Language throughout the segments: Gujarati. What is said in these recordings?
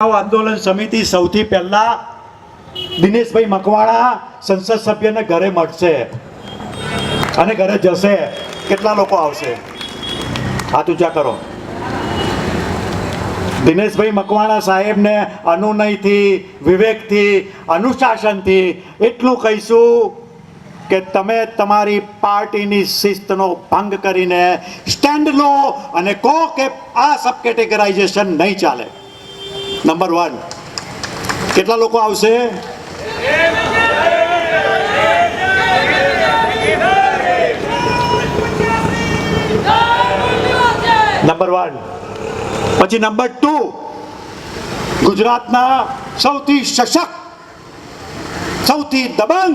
આંદોલન સમિતિ સૌથી પહેલા દિનેશભાઈ મકવાણા સંસદ સભ્યને ઘરે મળશે. અને ઘરે જશે. કેટલા લોકો આવશે? હાથ ઊંચા કરો. દિનેશભાઈ મકવાણા સાહેબને અનુનયથી, વિવેકથી, અનુશાસનથી એટલું કહીશું કે તમે તમારી પાર્ટીની શિસ્તનો ભંગ કરીને સ્ટેન્ડ લો અને કહો કે આ સબ કેટેગરાઇઝેશન નહીં ચાલે. નંબર વન કેટલા લોકો આવશે? નંબર વન પછી નંબર ટુ ગુજરાતના સૌથી સશક્ત, સૌથી દબંગ,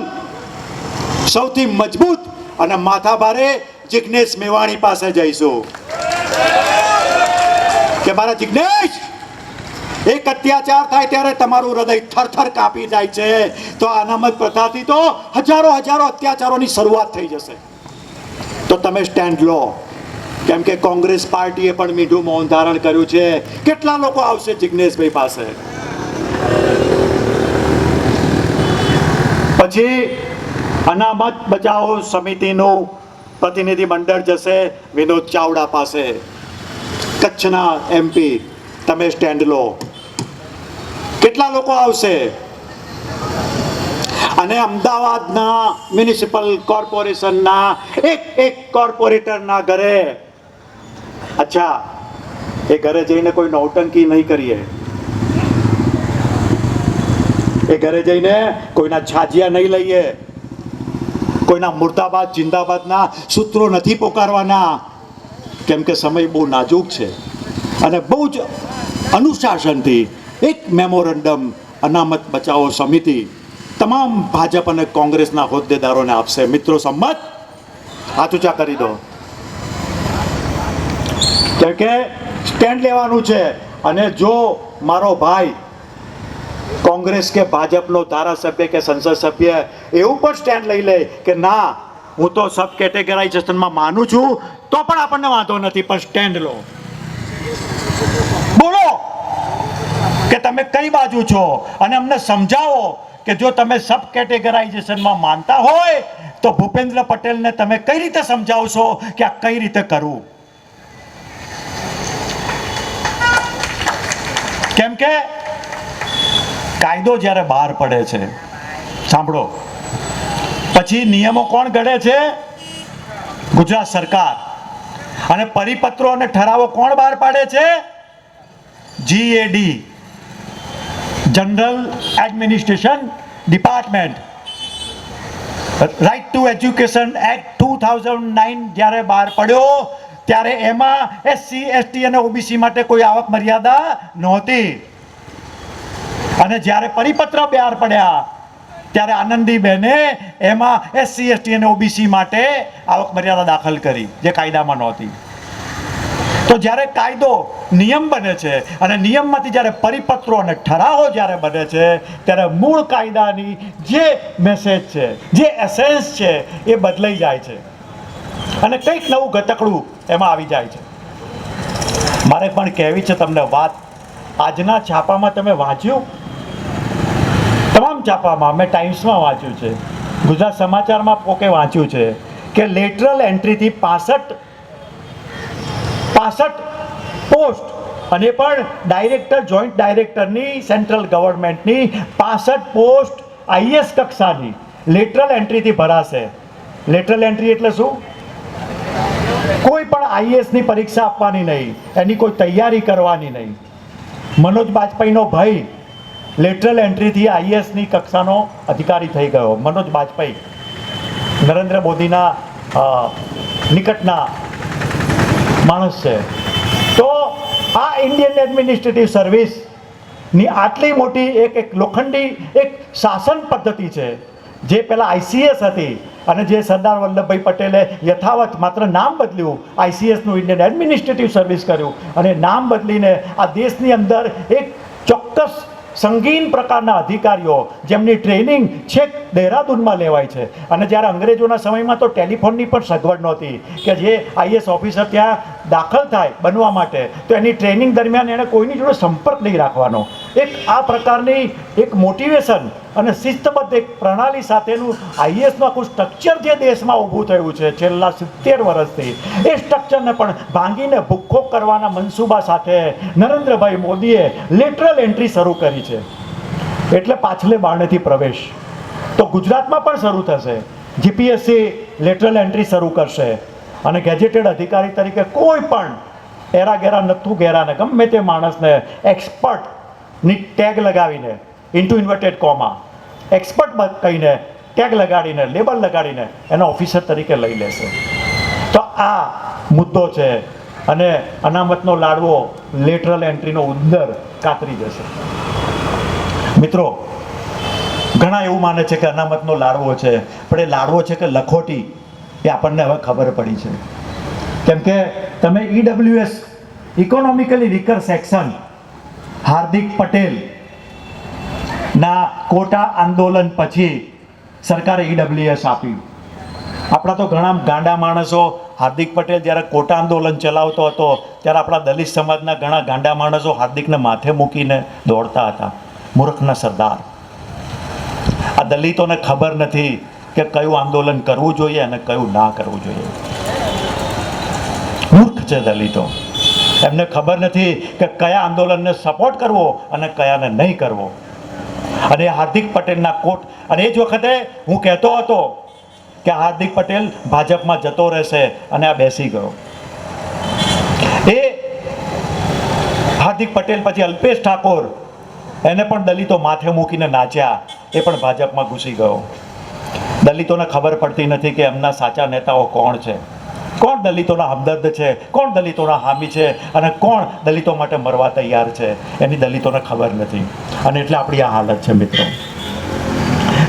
સૌથી મજબૂત અને માથાભારે જિગ્નેશ મેવાણી પાસે જઈશું. કે મારા જિગ્નેશ? એક અત્યાચાર થાય ત્યારે તમારું હૃદય થરથર કાપી જાય છે. તો અનામત પ્રથાથી તો હજારો હજારો અત્યાચારોની શરૂઆત થઈ જશે. તો તમે સ્ટેન્ડ લો. કેમ કે કોંગ્રેસ પાર્ટીએ પણ મીઠું મૌન ધારણ કર્યું છે. કેટલા લોકો આવશે જિગ્નેશભાઈ પાસે? પછી અનામત બચાવો સમિતિનું પ્રતિનિધિ મંડળ જશે, વિનોદ ચાવડા પાસે. કચ્છના એમપી તમે સ્ટેન્ડ લો. કેટલા લોકો આવશે? અને અમદાવાદના મ્યુનિસિપલ કોર્પોરેશનના એક એક કોર્પોરેટરના ઘરે. અચ્છા, એ ઘરે જઈને કોઈ નૌટંકી નહીં કરીએ. એ ઘરે જઈને કોઈના છાજિયા નહીં લઈએ. કોઈના મુર્દાબાદ, જિંદાબાદના સૂત્રો નથી પોકારવાના. કેમ કે સમય બહુ નાજુક છે. અને બહુ જ અનુશાસનથી એક મેમોરન્ડમ અનામત બચાવો સમિતિ તમામ ભાજપ અને કોંગ્રેસના હોદ્દેદારોને આપશે. મિત્રો સંમત હાથ ઊંચા કરી દો. કેમ કે સ્ટેન્ડ લેવાનું છે અને જો મારો ભાઈ કોંગ્રેસ કે ભાજપનો ધારાસભ્ય કે સંસદ સભ્ય એવું પણ સ્ટેન્ડ લઈ લે કે ના, હું તો સબ કેટેગરાઇઝેશનમાં માનું છું, તો પણ આપણને વાંધો નથી, પણ સ્ટેન્ડ લો. બોલો! કે તમે કઈ બાજુ છો? અને અમને સમજાવો કે જો તમે સબ કેટેગરાઇઝેશનમાં માનતા હોય, તો ભૂપેન્દ્ર પટેલને તમે કઈ રીતે સમજાવશો કે આ કઈ રીતે કરવું? કેમ કે કાયદો જ્યારે બહાર પડે છે, સાંભળો. પછી નિયમો કોણ ઘડે છે? ગુજરાત સરકાર. અને પરિપત્રો અને ઠરાવો કોણ બહાર પાડે છે? GAD general administration department right to education act two thousand nine જ્યારે બહાર પડ્યો, ત્યારે એમાં એસસી એસટી અને ઓબીસી માટે કોઈ આવક મર્યાદા નહોતી. અને જ્યારે પરિપત્ર બહાર પડ્યા, ત્યારે આનંદીબેને એમાં એસસી એસટી અને ઓબીસી માટે આવક મર્યાદા દાખલ કરી, જે કાયદામાં નહોતી. તો જ્યારે કાયદો નિયમ બને છે. અને નિયમમાંથી જ્યારે પરિપત્રો અને ઠરાવો જ્યારે બને છે, ત્યારે મૂળ કાયદાની જે મેસેજ છે, જે એસેન્સ છે, એ બદલાઈ જાય છે. અને કંઈક નવું ગતકડું એમાં આવી જાય છે. મારે પણ કહેવી છે તમને વાત. આજના છાપામાં તમે વાંચ્યું? તમામ છાપામાં મેં ટાઈમ્સમાં વાંચ્યું છે. ગુજરાત સમાચારમાં પોકે વાંચ્યું છે કે લેટરલ એન્ટ્રીથી પાસઠ પાસઠ પોસ્ટ અને પણ ડાયરેક્ટર, જોઈન્ટ ડાયરેક્ટરની, સેન્ટ્રલ ગવર્મેન્ટની પાસઠ પોસ્ટ આઈએસ કક્ષાની. લેટરલ એન્ટ્રીથી ભરાશે. લેટરલ એન્ટ્રી એટલે શું? કોઈ પણ આઈએસની પરીક્ષા આપવાની નહીં. એની કોઈ તૈયારી કરવાની નહીં. મનોજ બાજપાઈનો ભાઈ લેટરલ એન્ટ્રીથી આઈએસની કક્ષાનો અધિકારી થઈ ગયો. મનોજ બાજપાઈ, નરેન્દ્ર મોદીના નિકટના માણસ છે. તો આ ઇન્ડિયન એડમિનિસ્ટ્રેટિવ સર્વિસની આટલી મોટી એક એક લોખંડી, એક શાસન પદ્ધતિ છે, જે પહેલાં આઈસીએસ હતી અને જે સરદાર વલ્લભભાઈ પટેલે યથાવત માત્ર નામ બદલ્યું આઈસીએસનું ઇન્ડિયન એડમિનિસ્ટ્રેટિવ સર્વિસ કર્યું અને નામ બદલીને આ દેશની અંદર એક ચોક્કસ સંગીન પ્રકારના અધિકારીઓ જેમની ટ્રેનિંગ છેક દહેરાદૂનમાં લેવાય છે. અને જ્યારે અંગ્રેજોના સમયમાં તો ટેલિફોનની પણ સગવડ નહોતી કે જે આઈએસ ઓફિસર ત્યાં દાખલ થાય બનવા માટે, તો એની ટ્રેનિંગ દરમિયાન એણે કોઈની જોડે સંપર્ક નહીં રાખવાનો. એક આ પ્રકારની એક મોટિવેશન અને શિસ્તબદ્ધ એક પ્રણાલી સાથેનું આઈએસનું આખું સ્ટ્રક્ચર જે દેશમાં ઊભું થયું છે છેલ્લા સિત્તેર વર્ષથી, એ સ્ટ્રક્ચરને પણ ભાંગીને ભૂખો કરવાના મનસૂબા સાથે નરેન્દ્રભાઈ મોદીએ લેટરલ એન્ટ્રી શરૂ કરી છે. એટલે પાછલે બારણેથી પ્રવેશ. તો ગુજરાતમાં પણ શરૂ થશે. જીપીએસસી લેટરલ એન્ટ્રી શરૂ કરશે. અને ગેજેટેડ અધિકારી તરીકે કોઈ પણ એરા ગેરા નથું ગેરાને ગમે તે માણસને એક્સપર્ટની ટેગ લગાવીને ઇન્ટુ ઇન્વર્ટેડ કોમા એક્સપર્ટ કહીને ટેગ લગાડીને લેબલ લગાડીને, એના ઓફિસર તરીકે લઈ લેશે. તો આ મુદ્દો છે અને અનામતનો લાડવો લેટરલ એન્ટ્રીનો ઉંદર કાતરી જશે. મિત્રો, ઘણા એવું માને છે કે અનામતનો લાડવો છે, પણ એ લાડવો છે કે લખોટી, એ આપણને હવે ખબર પડી છે. કેમ કે તમે EWS economically weaker section Hardik Patel ના કોટા આંદોલન પછી સરકારે ઈડબ્લ્યુએસ આપ્યું. આપણા તો ઘણા ગાંડા માણસો હાર્દિક પટેલ જ્યારે કોટા આંદોલન ચલાવતો હતો, ત્યારે આપણા દલિત સમાજના ઘણા ગાંડા માણસો હાર્દિકને માથે મૂકીને દોડતા હતા. મૂર્ખના સરદાર. આ દલિતોને ખબર નથી કે કયું આંદોલન કરવું જોઈએ અને કયું ના કરવું જોઈએ. મૂર્ખ છે દલિતો. એમને ખબર નથી કે કયા આંદોલનને સપોર્ટ કરવો અને કયાને નહીં કરવો. અને હાર્દિક પટેલના કોટ, અને એ જ વખતે હું કહેતો હતો કે હાર્દિક પટેલ ભાજપમાં જતો રહેશે અને આ બેસી ગયો. એ હાર્દિક પટેલ પછી અલ્પેશ ઠાકોર, એને પણ દલિતો માથે મૂકીને નાચ્યા, એ પણ ભાજપમાં ઘૂસી ગયો. દલિતોને ખબર પડતી નથી કે એમના સાચા નેતાઓ કોણ છે. કોણ દલિતોના હમદર્દ છે? કોણ દલિતોના હામી છે? અને કોણ દલિતો માટે મરવા તૈયાર છે? એની દલિતોને ખબર નથી. અને એટલે આપણી આ હાલત છે, મિત્રો.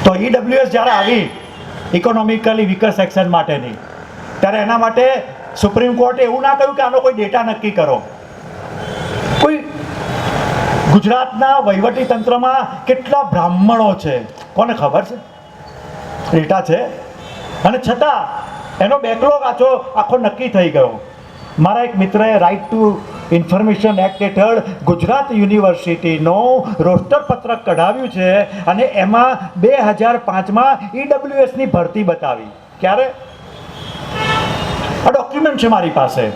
તો ઈડબ્લ્યુએસ જ્યારે આવી ઇકોનોમિકલી વીકર સેક્શન માટેની, ત્યારે એના માટે સુપ્રીમ કોર્ટે એવું ના કહ્યું કે આનો કોઈ ડેટા નક્કી કરો. કોઈ ગુજરાતના વહીવટી તંત્રમાં કેટલા બ્રાહ્મણો છે? કોને ખબર છે? ડેટા છે. અને છતાં એનો બેકલોગ આછો આખો નક્કી થઈ ગયો. મારા એક મિત્રએ રાઇટ ટુ ઇન્ફોર્મેશન એક્ટ હેઠળ ગુજરાત યુનિવર્સિટીનો રોસ્ટર પત્રક કઢાવ્યું છે અને એમાં બે હજાર પાંચમાં ઈડબ્લ્યુએસની ભરતી બતાવી. ક્યારે? આ ડોક્યુમેન્ટ છે મારી પાસે.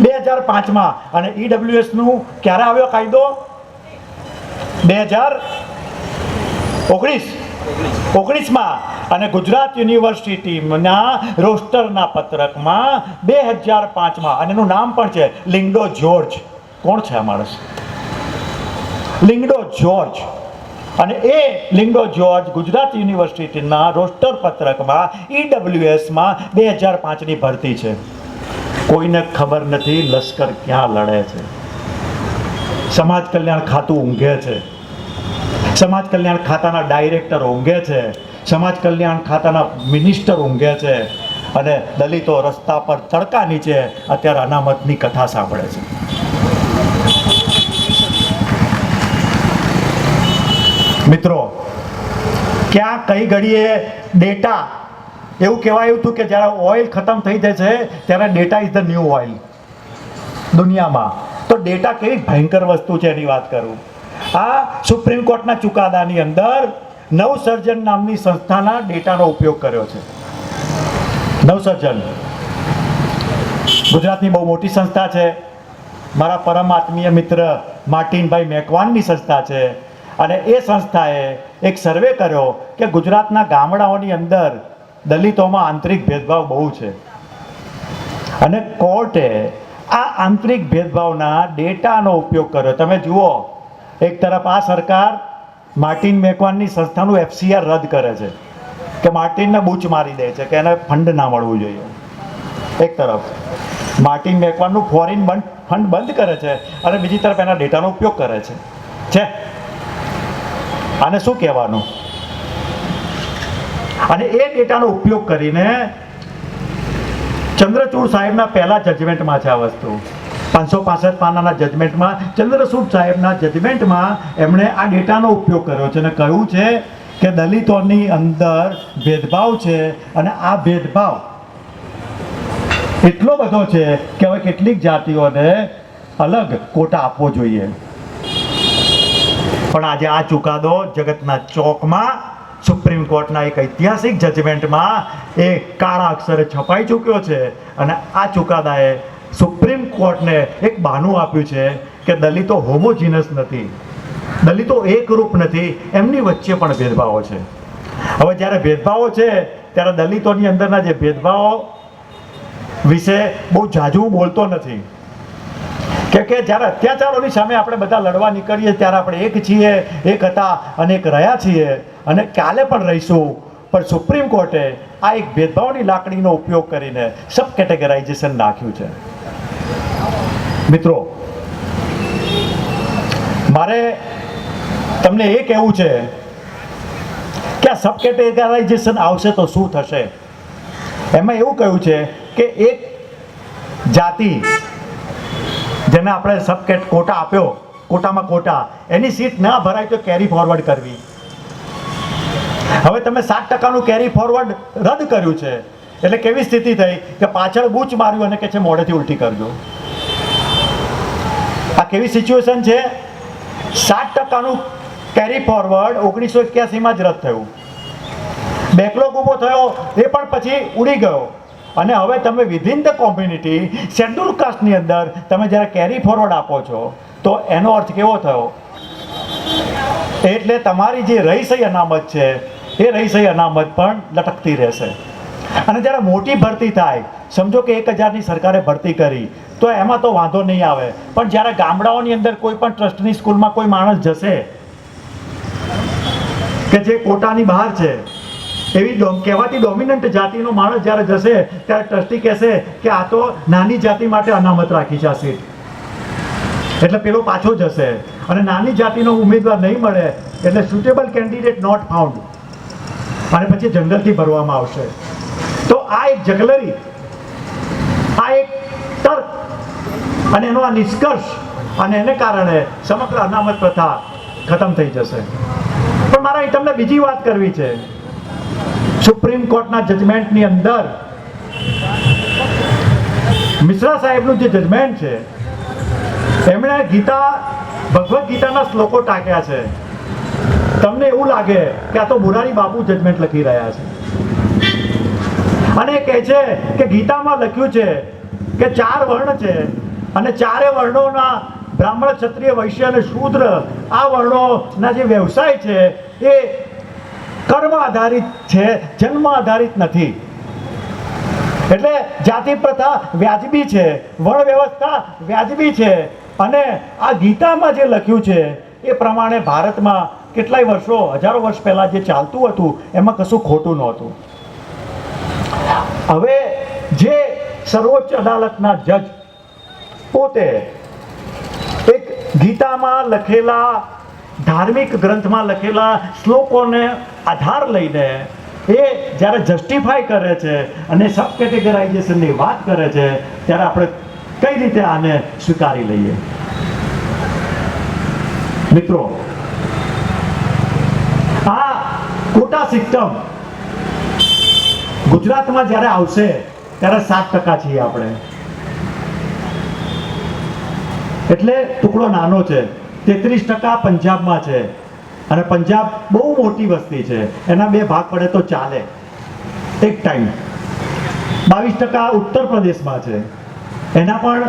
બે હજાર પાંચમાં. અને ઈડબ્લ્યુએસનું ક્યારે આવ્યો કાયદો? બે હજાર ઓગણીસ. ઓગણીસમાં. અને ગુજરાત યુનિવર્સિટીના રોસ્ટરના પત્રકમાં બે હજાર પાંચમાં, અને એનું નામ પણ છે, લિંગડો જ્યોર્જ. કોણ છે આ માણસ? લિંગડો જ્યોર્જ. અને એ લિંગડો જ્યોર્જ ગુજરાત યુનિવર્સિટીના રોસ્ટર પત્રકમાં ઈડબ્લ્યુએસમાં બે હજાર પાંચની ભરતી છે. કોઈને ખબર નથી લશ્કર ક્યાં લડે છે. સમાજ કલ્યાણ ખાતું ઊંઘે છે. સમાજ કલ્યાણ ખાતાના ડાયરેક્ટર ઊંઘે છે. સમાજ કલ્યાણ ખાતાના મિનિસ્ટર ઊંઘે છે અને દલિતો રસ્તા પર તડકા નીચે અત્યારે અનામતની કથા સાંભળે છે. મિત્રો, ક્યાં કઈ ઘડીએ ડેટા, એવું કહેવાયું હતું કે જ્યારે ઓઇલ ખતમ થઈ જાય છે, ત્યારે data is the new oil દુનિયામાં. તો ડેટા કેવી ભયંકર વસ્તુ છે એની વાત કરું. આ સુપ્રીમ કોર્ટના ચુકાદાની અંદર નવસર્જન નામની સંસ્થાના ડેટાનો ઉપયોગ કર્યો છે. નવસર્જન. ગુજરાતની બહુ મોટી સંસ્થા છે. મારા પરમ આત્મીય મિત્ર માર્ટિનભાઈ મેકવાનની સંસ્થા છે. અને એ સંસ્થાએ એક સર્વે કર્યો કે ગુજરાતના ગામડાઓની અંદર દલિતોમાં આંતરિક ભેદભાવ બહુ છે. અને કોર્ટે આ આંતરિક ભેદભાવના ડેટાનો ઉપયોગ કર્યો. તમે જુઓ, એક તરફ આ સરકાર માર્ટિન મેકવાનની સંસ્થાનું એફસીઆર રદ કરે છે કે માર્ટિનને બૂચ મારી દે છે કે એને ફંડ ના મળવું જોઈએ. એક તરફ, માર્ટિન મેકવાનનું ફોરેન બંધ, ફંડ બંધ કરે છે અને બીજી તરફ એના ડેટાનો ઉપયોગ કરે છે. છે? આને શું કહેવાનું? અને એ ડેટાનો ઉપયોગ કરીને ચંદ્રચૂડ સાહેબના પહેલા જજમેન્ટમાં છે આ વસ્તુ. પાંચસો પાસઠ પાનાના જજમેન્ટમાં ચંદ્રચૂડ સાહેબના જજમેન્ટમાં એમણે આ ડેટાનો ઉપયોગ કર્યો છે અને કહ્યું છે કે દલિતોની અંદર ભેદભાવ છે અને આ ભેદભાવ એટલો બધો છે કે હવે કેટલીક જાતિઓને અલગ કોટા આપવો જોઈએ. પણ આજે આ ચુકાદો જગતના ચોકમાં સુપ્રીમ કોર્ટના એક ઐતિહાસિક જજમેન્ટમાં એ કાળા અક્ષરે છપાઈ ચૂક્યો છે અને આ ચુકાદાએ સુપ્રીમ કોર્ટને એક બહાનું આપ્યું છે કે દલિતો હોમોજીનસ નથી. દલિતો એકરૂપ નથી, એમની વચ્ચે પણ ભેદભાવો છે. હવે જ્યારે ભેદભાવો છે, ત્યારે દલિતોની અંદરના જે ભેદભાવો વિશે બહુ જાજુ બોલતો નથી. કે કે જ્યારે અત્યાચારોની સામે આપણે બધા લડવા નીકળીએ, ત્યારે આપણે એક છીએ, એક હતા અને એક રહ્યા છીએ અને કાલે પણ રહીશું. પણ સુપ્રીમ કોર્ટે આ એક ભેદભાવની લાકડીનો ઉપયોગ કરીને સબ કેટેગરાઇઝેશન નાખ્યું છે. મિત્રો, મારે તમને એ કહેવું છે કે આ સબ કેટેગરાઇઝેશન આવશે તો શું થશે? એમાં એવું કહ્યું છે કે એક જાતિ જેને આપણે સબ કેટ આપ્યો, કોટામાં કોટા, એની સીટ ના ભરાય તો કેરી ફોરવર્ડ કરવી. હવે તમે સાત ટકાનું કેરી ફોરવર્ડ રદ કર્યું છે. એટલે કેવી સ્થિતિ થઈ કે પાછળ બૂચ માર્યું અને કે છે મોડેથી ઉલટી કરજો. આ કેવી સિચ્યુએશન છે? સાત ટકાનું કેરી ફોરવર્ડ ઓગણીસો એક્યાસીમાં જ રદ થયું. બેકલોગ ઊભો થયો, એ પણ પછી ઉડી ગયો. અને હવે તમે વિધિન ધ કોમ્યુનિટી શેડ્યુલ કાસ્ટની અંદર તમે જ્યારે કેરી ફોરવર્ડ આપો છો, તો એનો અર્થ કેવો થયો? એટલે તમારી જે રહીસઈ અનામત છે એ રહીસઈ અનામત, પણ લટકતી રહેશે. અને જ્યારે મોટી ભરતી થાય, સમજો કે એક હજારની સરકારે ભરતી કરી, તો એમાં તો વાંધો નહીં આવે. પણ જ્યારે ગામડાઓની અંદર કોઈ પણ ટ્રસ્ટની સ્કૂલમાં કોઈ માણસ જશે, કે જે કોટાની બહાર છે, એવી કહેવાતી ડોમિનન્ટ જાતિનો માણસ જ્યારે જશે, ત્યારે ટ્રસ્ટી કહેશે કે આ તો નાની જાતિ માટે અનામત રાખી છે આ સીટ. એટલે પેલો પાછો જશે. અને નાની જાતિનો ઉમેદવાર નહીં મળે, એટલે સુટેબલ કેન્ડિડેટ નોટ ફાઉન્ડ અને પછી જંગલથી ભરવામાં આવશે. તો આ એક જગલરી, આ એક તર્ક, અને એનો આ નિષ્કર્ષ, અને એને કારણે સમગ્ર અનામત પ્રથા ખતમ થઈ જશે. પણ મારે, અહીં તમને બીજી વાત કરવી છે. સુપ્રીમ કોર્ટના જજમેન્ટની અંદર, મિશ્રા સાહેબનું જે જજમેન્ટ છે, એમણે ગીતા, ભગવદ્ ગીતાના શ્લોકો ટાંક્યા છે. તમને એવું લાગે કે આ તો મુરારી બાપુ જજમેન્ટ લખી રહ્યા છે? અને કહે છે કે ગીતામાં લખ્યું છે કે ચાર વર્ણ છે અને ચારે વર્ણોના બ્રાહ્મણ, ક્ષત્રિય, વૈશ્ય અને શૂદ્ર આ વર્ણોના જે વ્યવસાય છે એ કર્મ આધારિત છે, જન્મ આધારિત નથી. એટલે જાતિ પ્રથા વ્યાજબી છે વર્ણ વ્યવસ્થા વ્યાજબી છે અને આ ગીતામાં જે લખ્યું છે એ પ્રમાણે ભારતમાં કેટલાય વર્ષો, હજારો વર્ષ પહેલા જે ચાલતું હતું, એમાં કશું ખોટું નહોતું. હવે જે સર્વોચ્ચ અદાલતના જજ પોતે એક ગીતામાં લખેલા, ધાર્મિક ગ્રંથમાં લખેલા શ્લોકોને આધાર લઈને એ જ્યારે જસ્ટિફાય કરે છે અને સબ કેટેગરાઇઝેશનની વાત કરે છે, ત્યારે આપણે કઈ રીતે આને સ્વીકારી લઈએ? મિત્રો આ કોટા સિસ્ટમ ગુજરાતમાં જ્યારે આવશે, ત્યારે સાત ટકા છીએ આપણે. એટલે ટુકડો નાનો છે. તેત્રીસ ટકા પંજાબમાં છે. અને પંજાબ બહુ મોટી વસ્તી છે. એના બે ભાગ પડે તો ચાલે. એક ટાઈમ બાવીસ ટકા ઉત્તર પ્રદેશમાં છે. એના પણ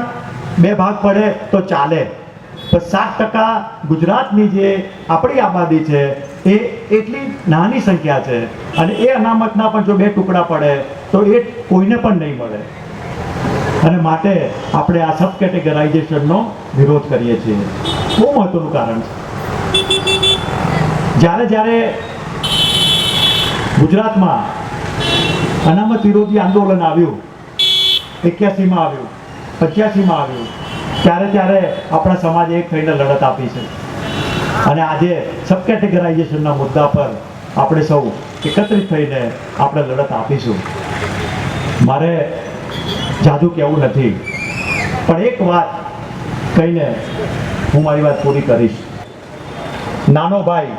બે ભાગ પડે તો ચાલે. પણ સાત ટકા ગુજરાતની જે આપણી આબાદી છે, એ એટલી નાની સંખ્યા છે અને એ અનામતના પણ જો બે ટુકડા પડે, તો એ કોઈને પણ નહીં મળે. અને માટે આપણે આ સબ કેટેગરાઇઝેશનનો વિરોધ કરીએ છીએ. બહુ મહત્વનું કારણ છે. જ્યારે જ્યારે ગુજરાતમાં અનામત વિરોધી આંદોલન આવ્યું, એક્યાસીમાં આવ્યું, પંચ્યાસીમાં આવ્યું ત્યારે ત્યારે આપણા સમાજે એક થઈને લડત આપી છે. અને આજે સબ કેટેગરાઇઝેશનના મુદ્દા પર આપણે સૌ એકત્રિત થઈને આપણે લડત આપીશું. મારે જાદુ કહેવું નથી, પણ એક વાત કહીને હું મારી વાત પૂરી કરીશ. નાનો ભાઈ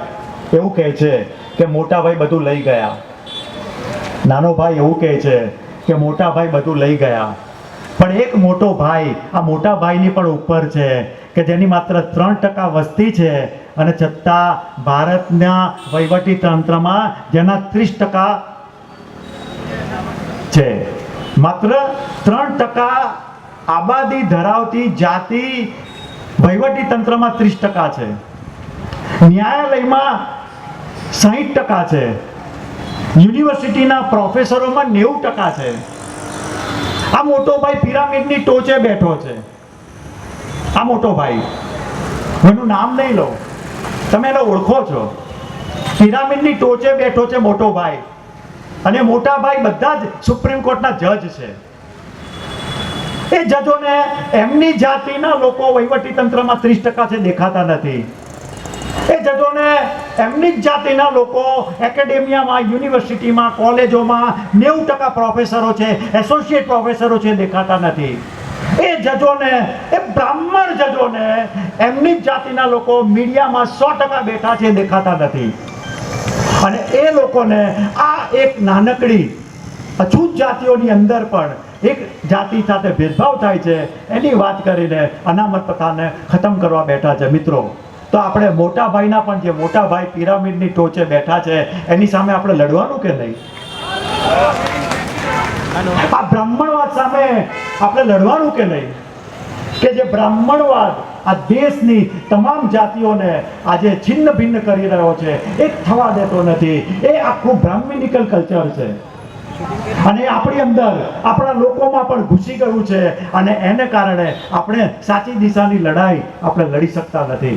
એવું કહે છે કે મોટા ભાઈ બધું લઈ ગયા. નાનો ભાઈ એવું કહે છે કે મોટા ભાઈ બધું લઈ ગયા. પણ એક મોટો ભાઈ, આ મોટા ભાઈની પણ ઉપર છે, કે જેની માત્ર ત્રણ ટકા વસ્તી છે, અને છતાં ભારતના વહીવટી તંત્રમાં જેના ત્રીસ ટકા છે. માત્ર ત્રણ ટકા આબાદી ધરાવતી જાતિ વહીવટી તંત્રમાં ત્રીસ ટકા છે. ન્યાયાલયમાં સાહીઠ ટકા છે. યુનિવર્સિટીના પ્રોફેસરોમાં નેવું ટકા છે. આ મોટો ભાઈ પિરામિડની ટોચે બેઠો છે. આ મોટો ભાઈ. એનું નામ નહીં લો તમે એને ઓળખો છો. પિરામિડની ટોચે બેઠો છે મોટો ભાઈ. અને મોટા ભાઈ બધા જ સુપ્રીમ કોર્ટના જજ છે. એ જજોને એમની જાતિના લોકો વહીવટી તંત્રમાં ત્રીસ ટકા છે, દેખાતા નથી. એ જજોને એમની જ જાતિના લોકો એકેડેમિયામાં, યુનિવર્સિટીમાં, કોલેજોમાં નેવું ટકા પ્રોફેસરો છે, એસોસિએટ પ્રોફેસરો છે, દેખાતા નથી. એ જજોને, એ બ્રાહ્મણ જજોને એમની જ જાતિના લોકો મીડિયામાં સો ટકા બેઠા છે, દેખાતા નથી. અને એ લોકોને આ એક નાનકડી, અછૂત જાતિઓની અંદર પણ એક જાતિ સાથે ભેદભાવ થાય છે, એની વાત કરીને અનામત પ્રથાને ખતમ કરવા બેઠા છે, મિત્રો. તો આપણે મોટા ભાઈના પણ જે મોટા ભાઈ પિરામિડની ટોચે બેઠા છે, એની સામે આપણે લડવાનું કે નહીં? આ બ્રાહ્મણવાદ સામે આપણે લડવાનું કે નહીં? કે જે બ્રાહ્મણવાદ આ દેશની તમામ જાતિઓને આજે છિન્ન ભિન્ન કરી રહ્યો છે, એક થવા દેતો નથી. એ આખું બ્રાહ્મણિકલ કલ્ચર છે. અને આપણી અંદર આપણા લોકોમાં પણ ઘૂસી ગયું છે, અને એને કારણે આપણે સાચી દિશાની લડાઈ આપણે લડી શકતા નથી.